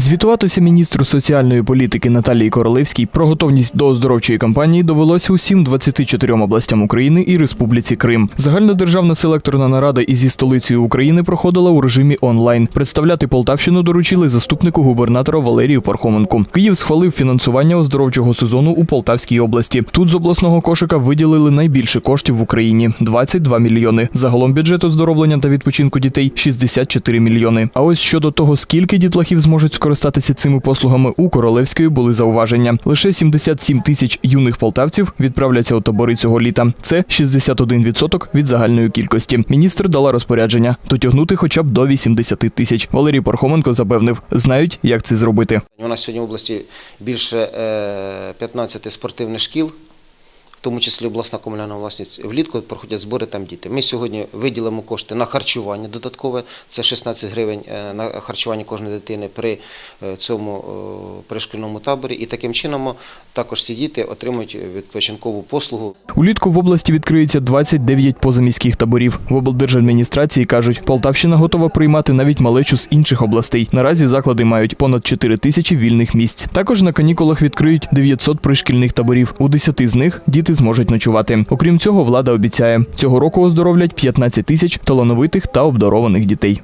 Звітуватися міністру соціальної політики Наталії Королевській про готовність до оздоровчої кампанії довелося усім 24 областям України і Республіці Крим. Загальнодержавна селекторна нарада із столицею України проходила у режимі онлайн. Представляти Полтавщину доручили заступнику губернатора Валерію Пархоменку. Київ схвалив фінансування оздоровчого сезону у Полтавській області. Тут з обласного кошика виділили найбільше коштів в Україні 22 мільйони. Загалом бюджет оздоровлення та відпочинку дітей 64 мільйони. А ось щодо того, скільки дітлахів зможуть скористатися цими послугами, у Королевської були зауваження. Лише 77 тисяч юних полтавців відправляться у табори цього літа. Це 61% від загальної кількості. Міністр дала розпорядження дотягнути хоча б до 80 тисяч. Валерій Пархоменко запевнив, знають, як це зробити. У нас сьогодні в області більше е, 15 спортивних шкіл, в тому числі обласна комунальна власність. Влітку проходять збори там діти. Ми сьогодні виділимо кошти на харчування додаткове. Це 16 гривень е, на харчування кожної дитини при е, цьому е, пришкільному таборі. І таким чином також ці діти отримують відпочинкову послугу. Улітку в області відкриється 29 позаміських таборів. В облдержадміністрації кажуть, Полтавщина готова приймати навіть малечу з інших областей. Наразі заклади мають понад 4 тисячі вільних місць. Також на канікулах відкриють 900 пришкільних таборів. У 10 з них діти зможуть ночувати. Окрім цього, влада обіцяє, цього року оздоровлять 15 тисяч талановитих та обдарованих дітей.